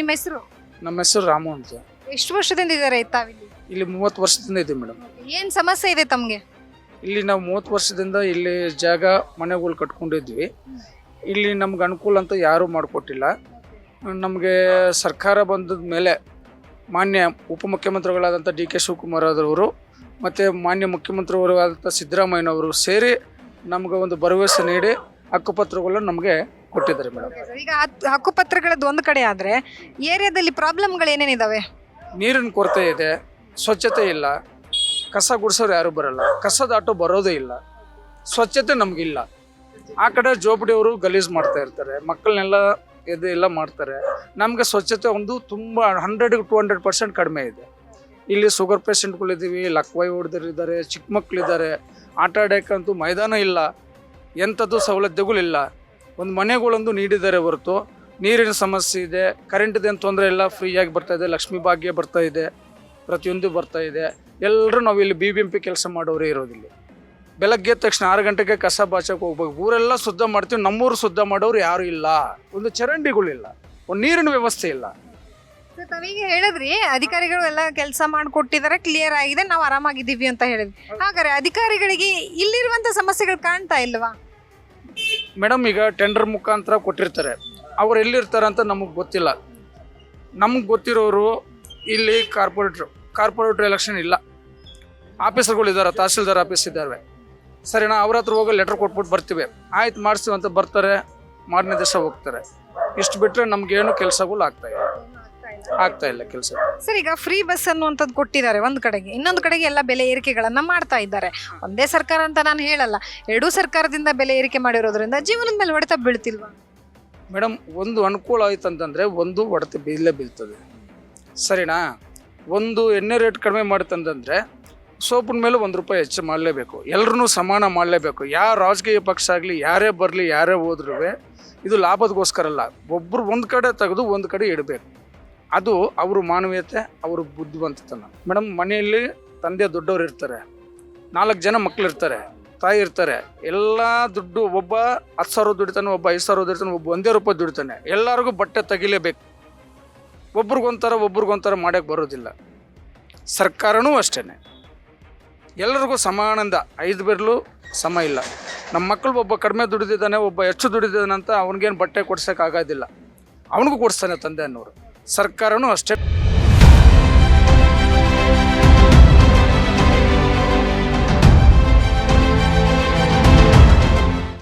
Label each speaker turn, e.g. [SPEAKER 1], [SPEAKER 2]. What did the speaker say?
[SPEAKER 1] ನಿಮ್ಮ ಹೆಸರು?
[SPEAKER 2] ನಮ್ಮ ಹೆಸರು ರಾಮು ಅಂತ.
[SPEAKER 1] ಎಷ್ಟು ವರ್ಷದಿಂದ ಇದ್ದಾರೆ ತಾವಿಲ್ಲಿ?
[SPEAKER 2] ಇಲ್ಲಿ ಮೂವತ್ತು ವರ್ಷದಿಂದ ಇದೆ ಮೇಡಮ್.
[SPEAKER 1] ಏನ್ ಸಮಸ್ಯೆ ಇದೆ ತಮ್ಗೆ?
[SPEAKER 2] ಇಲ್ಲಿ ನಾವು ಮೂವತ್ತು ವರ್ಷದಿಂದ ಇಲ್ಲಿ ಜಾಗ ಮನೆಗಳು ಕಟ್ಕೊಂಡಿದ್ವಿ. ಇಲ್ಲಿ ನಮ್ಗೆ ಅನುಕೂಲ ಅಂತ ಯಾರೂ ಮಾಡಿಕೊಟ್ಟಿಲ್ಲ. ನಮಗೆ ಸರ್ಕಾರ ಬಂದದ ಮೇಲೆ ಮಾನ್ಯ ಉಪಮುಖ್ಯಮಂತ್ರಿಗಳಾದಂಥ ಡಿ ಕೆ ಶಿವಕುಮಾರ್ ಅವರು ಮತ್ತು ಮಾನ್ಯ ಮುಖ್ಯಮಂತ್ರಿಗಳಾದಂಥ ಸಿದ್ದರಾಮಯ್ಯನವರು ಸೇರಿ ನಮ್ಗೆ ಒಂದು ಭರವಸೆ ನೀಡಿ ಹಕ್ಕುಪತ್ರಗಳನ್ನು ನಮಗೆ ಕೊಟ್ಟಿದ್ದಾರೆ ಮೇಡಮ್.
[SPEAKER 1] ಈಗ ಹತ್- ಹಕ್ಕುಪತ್ರಗಳದ್ದು ಒಂದು ಕಡೆ ಆದ್ರೆ ಏರಿಯಾದಲ್ಲಿ ಪ್ರಾಬ್ಲಮ್ಗಳು ಏನೇನಿದಾವೆ
[SPEAKER 2] ನೀರಿನ ಕೊರತೆ ಇದೆ ಸ್ವಚ್ಛತೆ ಇಲ್ಲ ಕಸ ಗುಡಿಸೋರು ಯಾರು ಬರಲ್ಲ ಕಸದ ಆಟೋ ಬರೋದೇ ಇಲ್ಲ ಸ್ವಚ್ಛತೆ ನಮಗಿಲ್ಲ ಆ ಕಡೆ ಜೋಪಡಿಯವರು ಗಲೀಜ್ ಮಾಡ್ತಾ ಇರ್ತಾರೆ ಮಕ್ಕಳನ್ನೆಲ್ಲ ಇದು ಎಲ್ಲ ಮಾಡ್ತಾರೆ. ನಮಗೆ ಸ್ವಚ್ಛತೆ ಒಂದು ತುಂಬ ಹಂಡ್ರೆಡ್ ಟು ಹಂಡ್ರೆಡ್ ಪರ್ಸೆಂಟ್ ಕಡಿಮೆ ಇದೆ. ಇಲ್ಲಿ ಶುಗರ್ ಪೇಷಂಟ್ಗಳಿದ್ದೀವಿ ಲಕ್ವಾಯಿ ಹೊಡೆದಿದ್ದಾರೆ ಚಿಕ್ಕ ಮಕ್ಕಳಿದ್ದಾರೆ ಆಟ ಆಡೋಕ್ಕಂತೂ ಮೈದಾನ ಇಲ್ಲ ಎಂಥದ್ದು ಸೌಲಭ್ಯಗಳಿಲ್ಲ ಒಂದು ಮನೆಗಳೊಂದು ನೀಡಿದ್ದಾರೆ ಹೊರತು ನೀರಿನ ಸಮಸ್ಯೆ ಇದೆ ಕರೆಂಟ್ದೇನು ತೊಂದರೆ ಇಲ್ಲ ಫ್ರೀಯಾಗಿ ಬರ್ತಾ ಇದೆ ಲಕ್ಷ್ಮೀ ಭಾಗ್ಯ ಬರ್ತಾ ಇದೆ ಪ್ರತಿಯೊಂದು ಬರ್ತಾ ಇದೆ. ಎಲ್ಲರೂ ನಾವು ಇಲ್ಲಿ ಬಿ ಬಿ ಎಂ ಪಿ ಕೆಲಸ ಮಾಡೋರೇ ಇರೋದಿಲ್ಲ. ಬೆಳಗ್ಗೆ ತಕ್ಷಣ ಆರು ಗಂಟೆಗೆ ಕಸ ಬಾಚಕ್ಕೆ ಹೋಗ್ಬೇಕು. ಊರೆಲ್ಲ ಶುದ್ಧ ಮಾಡ್ತೀವಿ ನಮ್ಮೂರು ಶುದ್ಧ ಮಾಡೋರು ಯಾರು ಇಲ್ಲ. ಒಂದು ಚರಂಡಿಗಳಿಲ್ಲ ಒಂದು ನೀರಿನ ವ್ಯವಸ್ಥೆ ಇಲ್ಲ.
[SPEAKER 1] ತಾವೀಗ ಹೇಳಿದ್ರಿ ಅಧಿಕಾರಿಗಳು ಎಲ್ಲ ಕೆಲಸ ಮಾಡಿಕೊಟ್ಟಿದ್ದಾರೆ ಕ್ಲಿಯರ್ ಆಗಿದೆ ನಾವು ಆರಾಮಾಗಿದ್ದೀವಿ ಅಂತ ಹೇಳಿದ್ವಿ ಹಾಗಾದ್ರೆ ಅಧಿಕಾರಿಗಳಿಗೆ ಇಲ್ಲಿರುವಂತ ಸಮಸ್ಯೆಗಳು ಕಾಣ್ತಾ ಇಲ್ವಾ?
[SPEAKER 2] ಮೇಡಮ್ ಈಗ ಟೆಂಡರ್ ಮುಖಾಂತರ ಕೊಟ್ಟಿರ್ತಾರೆ. ಅವ್ರು ಎಲ್ಲಿರ್ತಾರೆ ಅಂತ ನಮಗೆ ಗೊತ್ತಿಲ್ಲ. ನಮ್ಗೆ ಗೊತ್ತಿರೋರು ಇಲ್ಲಿ ಕಾರ್ಪೊರೇಟ್ರು. ಕಾರ್ಪೊರೇಟ್ರ್ ಎಲೆಕ್ಷನ್ ಇಲ್ಲ. ಆಫೀಸರ್ಗಳು ಇದ್ದಾರೆ, ತಹಸೀಲ್ದಾರ್ ಆಫೀಸ್ ಇದ್ದಾವೆ. ಸರಿನಾ, ಅವ್ರ ಹತ್ರ ಹೋಗಿ ಲೆಟ್ರ್ ಕೊಟ್ಬಿಟ್ಟು ಬರ್ತೀವಿ. ಆಯ್ತು ಮಾಡಿಸ್ತೀವಿ ಅಂತ ಬರ್ತಾರೆ ಮಾರನೇ ದಿವಸ ಹೋಗ್ತಾರೆ. ಇಷ್ಟು ಬಿಟ್ಟರೆ ನಮಗೇನು ಕೆಲಸಗಳು ಆಗ್ತಾ ಇಲ್ಲ. ಆಗ್ತಾ ಇಲ್ಲ ಕೆಲಸ.
[SPEAKER 1] ಸರ್ ಈಗ ಫ್ರೀ ಬಸ್ ಅನ್ನುವಂಥದ್ದು ಕೊಟ್ಟಿದ್ದಾರೆ ಒಂದು ಕಡೆಗೆ. ಇನ್ನೊಂದು ಕಡೆಗೆ ಎಲ್ಲ ಬೆಲೆ ಏರಿಕೆಗಳನ್ನು ಮಾಡ್ತಾ ಇದ್ದಾರೆ. ಒಂದೇ ಸರ್ಕಾರ ಅಂತ ನಾನು ಹೇಳಲ್ಲ. ಎರಡೂ ಸರ್ಕಾರದಿಂದ ಬೆಲೆ ಏರಿಕೆ ಮಾಡಿರೋದ್ರಿಂದ ಜೀವನದ ಮೇಲೆ ಹೊಡೆತ ಬೀಳ್ತಿಲ್ವಾ?
[SPEAKER 2] ಮೇಡಮ್ ಒಂದು ಅನುಕೂಲ ಆಯ್ತು ಅಂತಂದರೆ ಒಂದು ಹೊಡೆತ ಬೀಳಲೇ ಬೀಳ್ತದೆ. ಸರಿನಾ? ಒಂದು ಎಣ್ಣೆ ರೇಟ್ ಕಡಿಮೆ ಮಾಡ್ತಂತಂದರೆ ಸೋಪಿನ ಮೇಲೆ ಒಂದು ರೂಪಾಯಿ ಹೆಚ್ಚು ಮಾಡಲೇಬೇಕು. ಎಲ್ಲರೂ ಸಮಾನ ಮಾಡಲೇಬೇಕು. ಯಾವ ರಾಜಕೀಯ ಪಕ್ಷ ಆಗಲಿ ಯಾರೇ ಬರಲಿ ಯಾರೇ ಹೋದ್ರೂ ಇದು ಲಾಭದಗೋಸ್ಕರ ಅಲ್ಲ ಒಬ್ಬರು ಒಂದು ಕಡೆ ತೆಗೆದು ಒಂದು ಕಡೆ ಇಡಬೇಕು. ಅದು ಅವ್ರ ಮಾನವೀಯತೆ, ಅವ್ರ ಬುದ್ಧಿವಂತತನ. ಮೇಡಮ್ ಮನೆಯಲ್ಲಿ ತಂದೆ ದೊಡ್ಡವ್ರು ಇರ್ತಾರೆ. ನಾಲ್ಕು ಜನ ಮಕ್ಳು ಇರ್ತಾರೆ, ತಾಯಿ ಇರ್ತಾರೆ. ಎಲ್ಲ ದುಡ್ಡು ಒಬ್ಬ ಹತ್ತು ಸಾವಿರ ದುಡಿತಾನೆ, ಒಬ್ಬ ಐದು ಸಾವಿರ ದುಡಿತಾನೆ, ಒಬ್ಬ ಒಂದೇ ರೂಪಾಯಿ ದುಡಿತಾನೆ. ಎಲ್ಲರಿಗೂ ಬಟ್ಟೆ ತೆಗಿಲೇಬೇಕು. ಒಬ್ರಿಗೊಂಥರ ಒಬ್ರಿಗೊಂಥರ ಮಾಡೋಕ್ಕೆ ಬರೋದಿಲ್ಲ. ಸರ್ಕಾರನೂ ಅಷ್ಟೇ ಎಲ್ಲರಿಗೂ ಸಮಾನಂದ. ಐದು ಬೆರಲು ಸಮ ಇಲ್ಲ. ನಮ್ಮ ಮಕ್ಕಳು ಒಬ್ಬ ಕಡಿಮೆ ದುಡಿದಿದ್ದಾನೆ, ಒಬ್ಬ ಹೆಚ್ಚು ದುಡಿದಿದ್ದಾನೆ ಅಂತ ಅವ್ನಿಗೇನು ಬಟ್ಟೆ ಕೊಡ್ಸೋಕ್ಕಾಗೋದಿಲ್ಲ ಅವನಿಗೂ ಕೊಡಿಸ್ತಾನೆ ತಂದೆ ಅನ್ನೋರು. ಸರ್ಕಾರನೂ ಅಷ್ಟೇ.